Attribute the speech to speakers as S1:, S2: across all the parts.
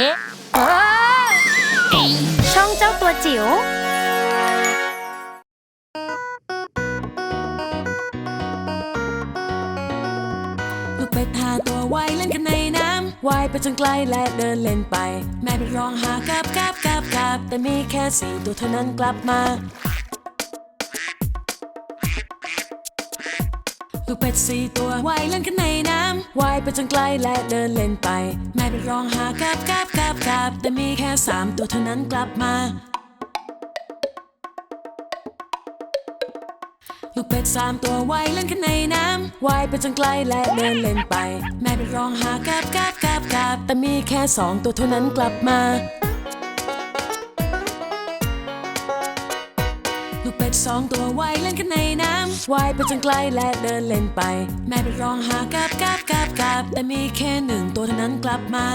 S1: เอ๊ะ
S2: ช่องเจ้าตัวจิ๋ว
S3: ลูกเป็ดหาตัวว่ายเล่นกันในน้ำว่ายไปจนไกลและเดินเล่นไป แม่เป็ดร้องหากราบกราบกราบกราบแต่มีแค่สี่ตัวเท่านั้นกลับมา ลูกเป็ดสี่ตัวว่ายเล่นกันในน้ำว่ายไปจนไกลและเดินเล่นไป แม่เป็ดร้องหากราบกราบกราบกราบแต่มีแค่สามตัวเท่านั้นกลับมา ลูกเป็ดสามตัวว่ายเล่นกันในน้ำว่ายไปจนไกลและเดินเล่นไป แม่เป็ดร้องหากราบกราบกราบกราบแต่มีแค่สองตัวเท่านั้นกลับมา สองตัวว่ายเล่นกันในน้ำว่ายไปจนไกลและเดินเล่นไป แม่เป็ดร้องหากาบกาบกาบกาบแต่มีแค่หนึ่งตัวเท่านั้นกลับมา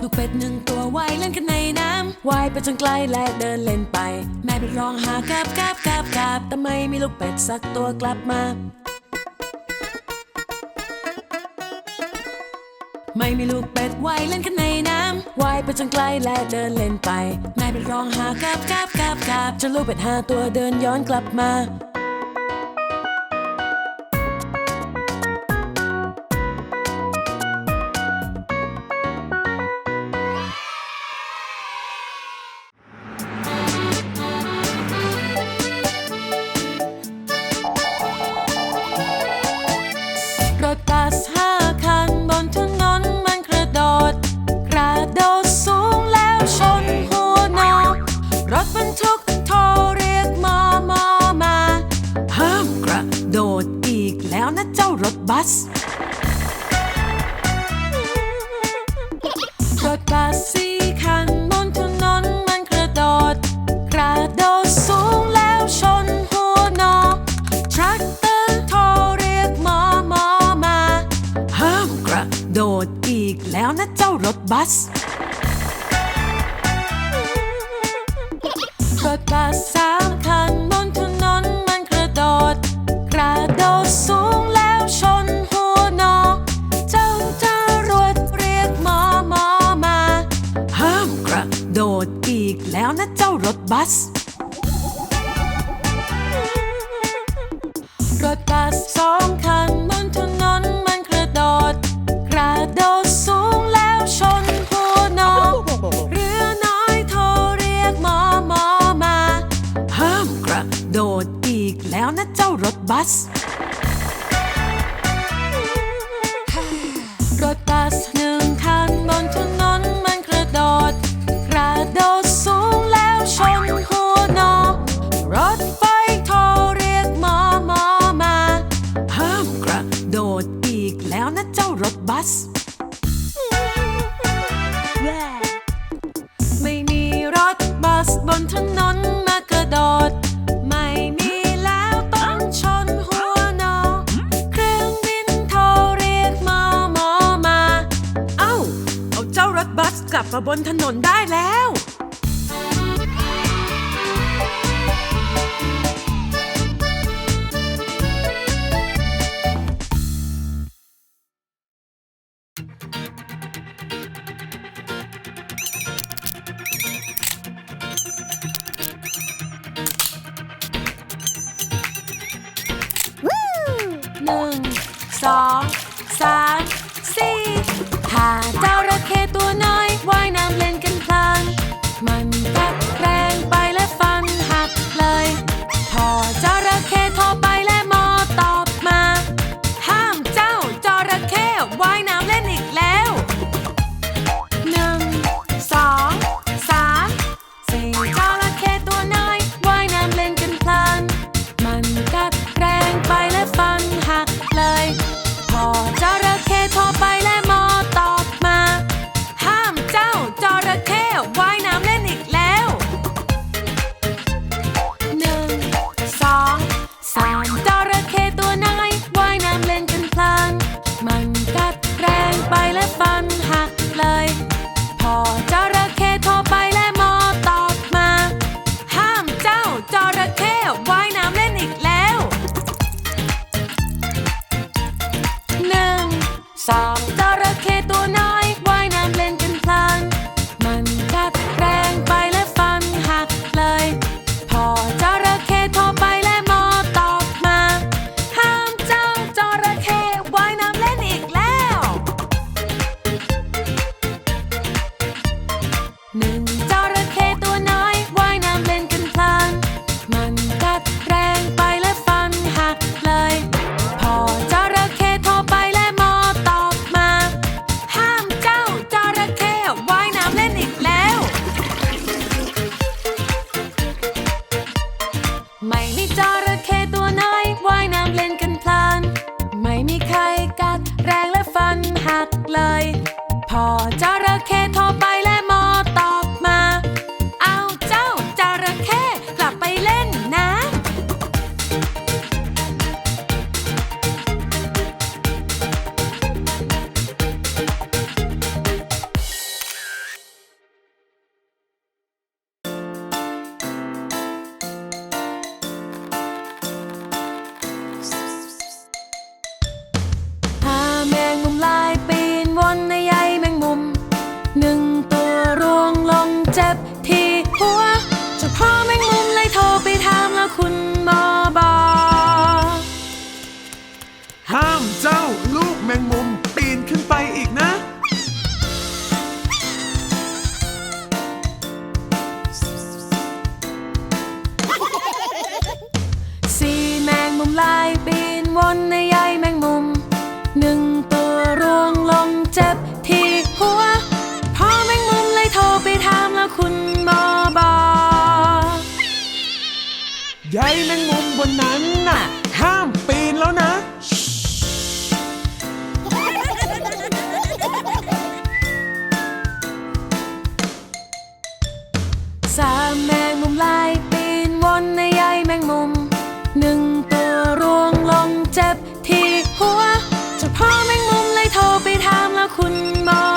S3: ลูกเป็ดหนึ่งตัวว่ายเล่นกันในน้ำว่ายไปจนไกลและเดินเล่นไป แม่เป็ดร้องหากาบกาบกาบกาบแต่ไม่มีลูกเป็ดสักตัวกลับมา ไม่มีลูกเป็ดว่ายเล่นข้างในน้ำว่ายไปจนไกลและเดินเล่นไปแม่เป็ดร้องหากราบกราบกราบกราบจนลูกเป็ดห้าตัวเดินย้อนกลับมา ระโดดอีกแล้วนะเจ้ารถบัส รถบัสสิ อีกแล้วนะเจ้ารถบัส รถบัสสองคัน และเจ้ารถบัส ไม่มีรถบัสบนถนนมากระโดด ไม่มีแล้วต้องชนหัวนอ เครื่องบินโทรเรียกมอมอมา เอ้า เอาเจ้ารถบัสกลับมาบนถนนได้แล้ว ห คุณหมอบ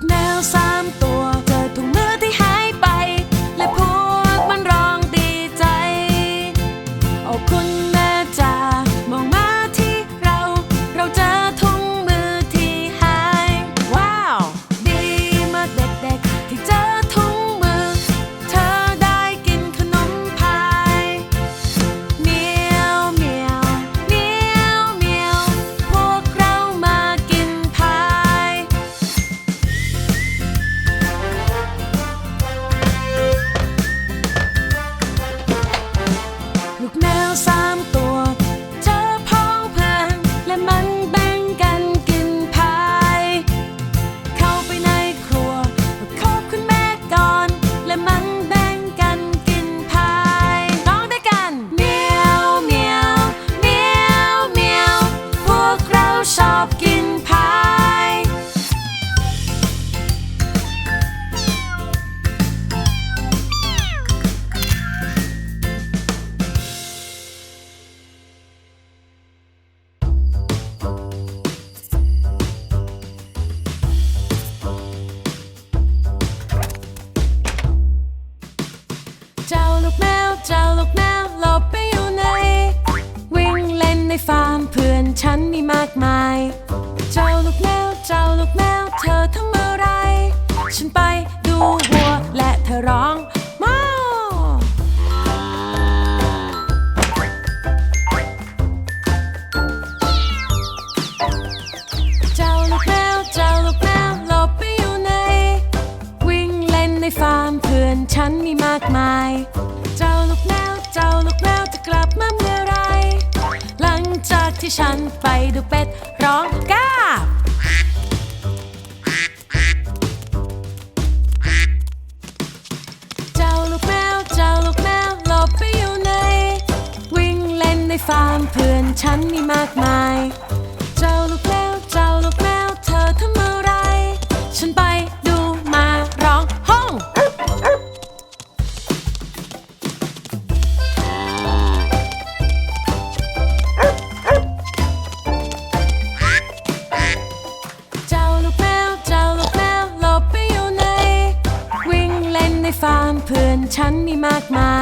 S3: Now nào sáng o. ฟาร์มเพื่อนฉันมีมากมาย เจ้าลูกแมว เจ้าลูกแมว เธอทำอะไร ฉันไป ดูเป็ดร้องกาบเจ้าลูกแมวเจ้าลูกแมวหลบไปอยู่ใน วิ่งเล่นในฟาร์มเพื่อนฉันมีมากมาย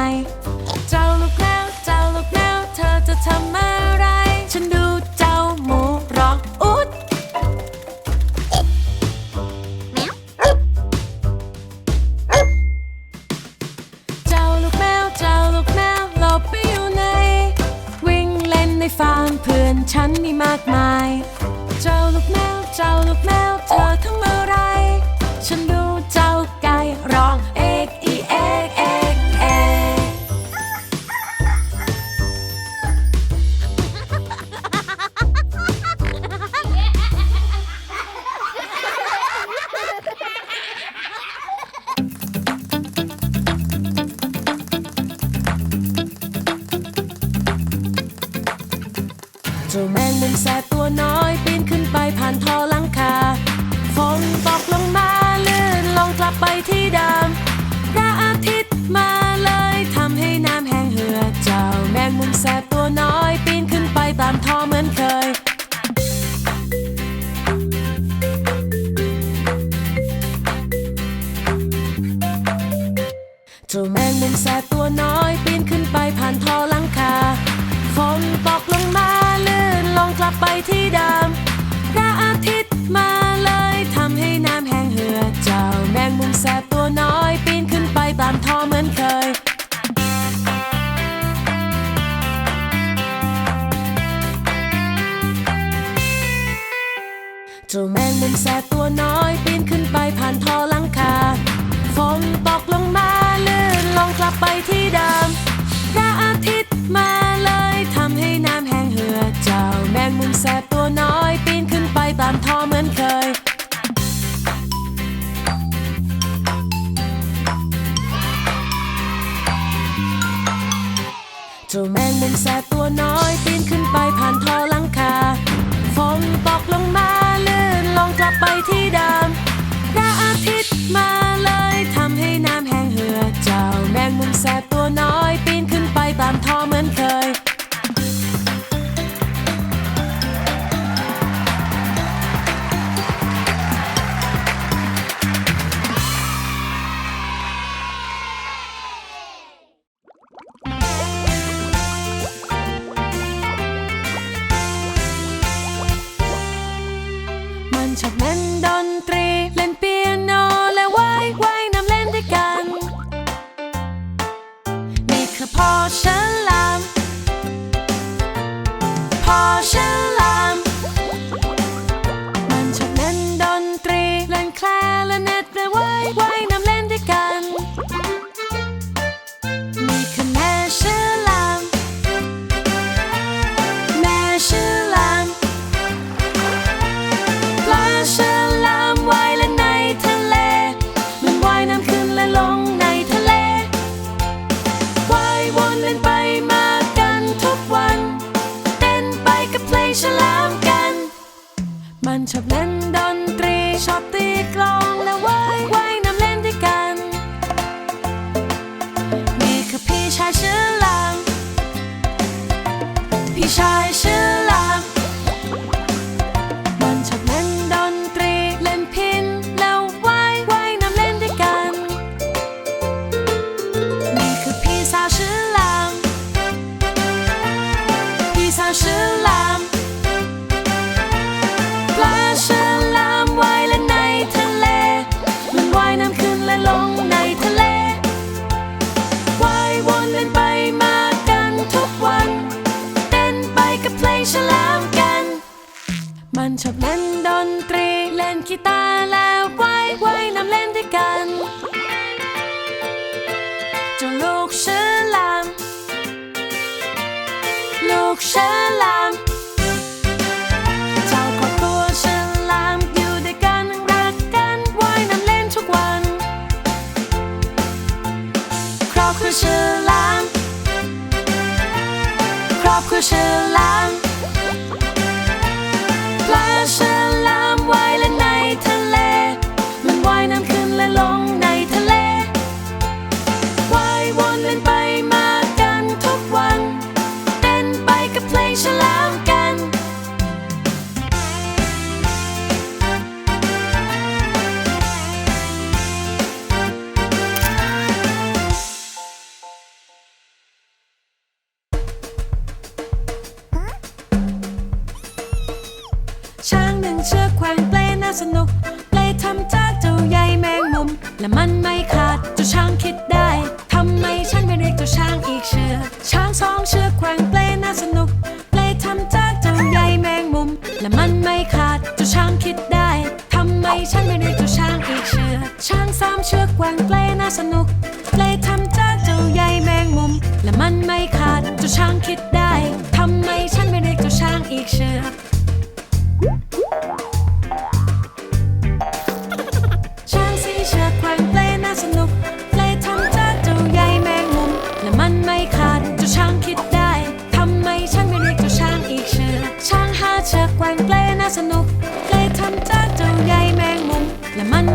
S3: Bye. อกลงมาลื่นลงกลับไปที่เดิมพระอาทิตย์มาเลยทำให้น้ำแห้งเหือดเจ้าแมงมุมแสบตัวน้อย ปีนขึ้นไปตามท่อเหมือนเคยเจ้าแมงมุมแสบตัวน้อย ปีนขึ้นไปผ่านท่อลังคาฝนตกลงมาลื่นลงกลับไปที่เดิม แสบตัวน้อยปีนขึ้นไปตามท่อเหมือนเคย เจ้าแมงมุมแสบ ชอบเล่นดนตรีเล่นปีานชอบเล่นดนตรี ชอบตีกลองและว่ายว่ายน้ำเล่นด้วยกัน นี่คือพี่ชายชื่อลางพี่ชาย อยในทะเลว่ายวนเล่นไปมากันทุกวัน เต้นไปกับเพลงฉลามกัน มันชอบเล่นดนตรีเล่นกีตาร์ มุม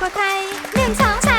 S3: กว่าใครหนึ่งสองส